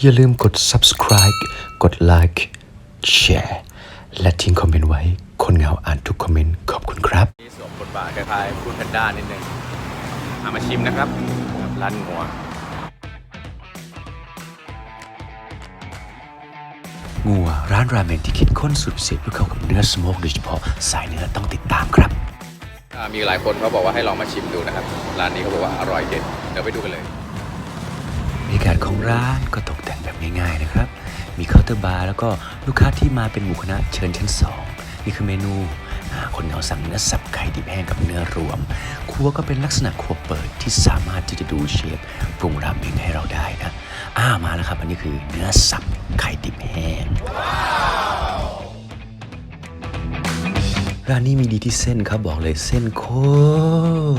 อย่าลืมกด subscribe กด like แชร์และทิ้งคอมเมนต์ไว้ คนเหงาอ่านทุกคอมเมนต์ ขอบคุณครับ นี่สวมบทบาทคล้ายๆฟูดแพนด้านิดนึงเอามาชิมนะครับกับร้านหัว งัวร้านราเมนที่คิดค้นสูตรพิเศษเพื่อเข้ากับเนื้อสโมกโดยเฉพาะสายเนื้อต้องติดตามครับ อ่ามีหลายคนเขาบอกว่าให้ลองมาชิมดูนะครับ ร้านนี้เขาบอกว่าอร่อยเด็ด เดี๋ยวไปดูกันเลย บรรยากาศของร้านก็ตกแต่งแบบง่ายๆนะครับ มีเคาน์เตอร์บาร์แล้วก็ลูกค้าที่มาเป็นหมู่คณะเชิญชั้น2นี่คือเมนู คนเหงาสั่งเนื้อสับไข่ดิบแห้งกับเนื้อรวม ครัวก็เป็นลักษณะครัวเปิดที่สามารถที่จะดูเชฟปรุงราเมงให้เราได้นะอ่ามาแล้วครับ อันนี้คือเนื้อสับไข่ดิบแห้งร้านนี้มีดีที่เส้นครับบอกเลยเส้นโค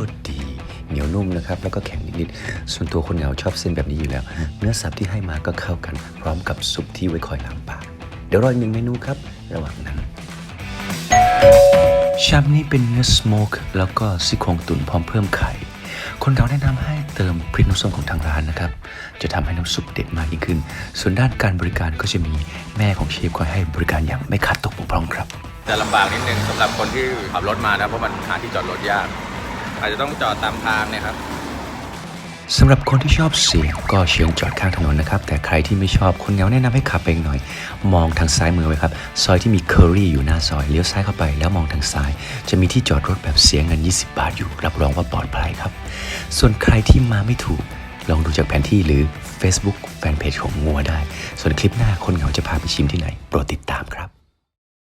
ตรดี นียวนุ่มนะครับแล้วก็แข็งนิดๆส่วนตัวคนเหงาชอบเส้นแบบนี้อยู่แล้ว เนื้อสับที่ให้มาก็เข้ากัน พร้อมกับซุปที่ไว้คอยล้างปากเดี๋ยวรออีกหนึ่งเมนูครับ ระหว่างนั้นชามนี้เป็นเนื้อสโมกแล้วก็ซี่โครงตุ๋นพร้อมเพิ่มไข่ คนเราแนะนำให้เติมพริกน้ำส้มของทางร้านนะครับ จะทำให้น้ำซุปเด็ดมากยิ่งขึ้น ส่วนด้านการบริการก็จะมีแม่ของเชฟคอยให้บริการอย่างไม่ขาดตกบกพร่องครับ จะลำบากนิดนึงสำหรับคนที่ขับรถมานะเพราะมันหาที่จอดรถยาก อาจจะต้องจอดตามทางเนี่ยครับ สำหรับคนที่ชอบเสียงก็เชิญจอดข้างถนนนะครับ แต่ใครที่ไม่ชอบคนเงาแนะนำให้ขับไปอีกหน่อย มองทางซ้ายมือไว้ครับ ซอยที่มีเคอรี่อยู่หน้าซอยเลี้ยวซ้ายเข้าไปแล้วมองทางซ้าย จะมีที่จอดรถแบบเสียเงิน 20 บาทอยู่ รับรองว่าปลอดภัยครับ ส่วนใครที่มาไม่ถูก ลองดูจากแผนที่หรือ Facebook แฟนเพจของงัวได้ ส่วนคลิปหน้าคนเหงาจะพาไปชิมที่ไหน โปรดติดตามครับ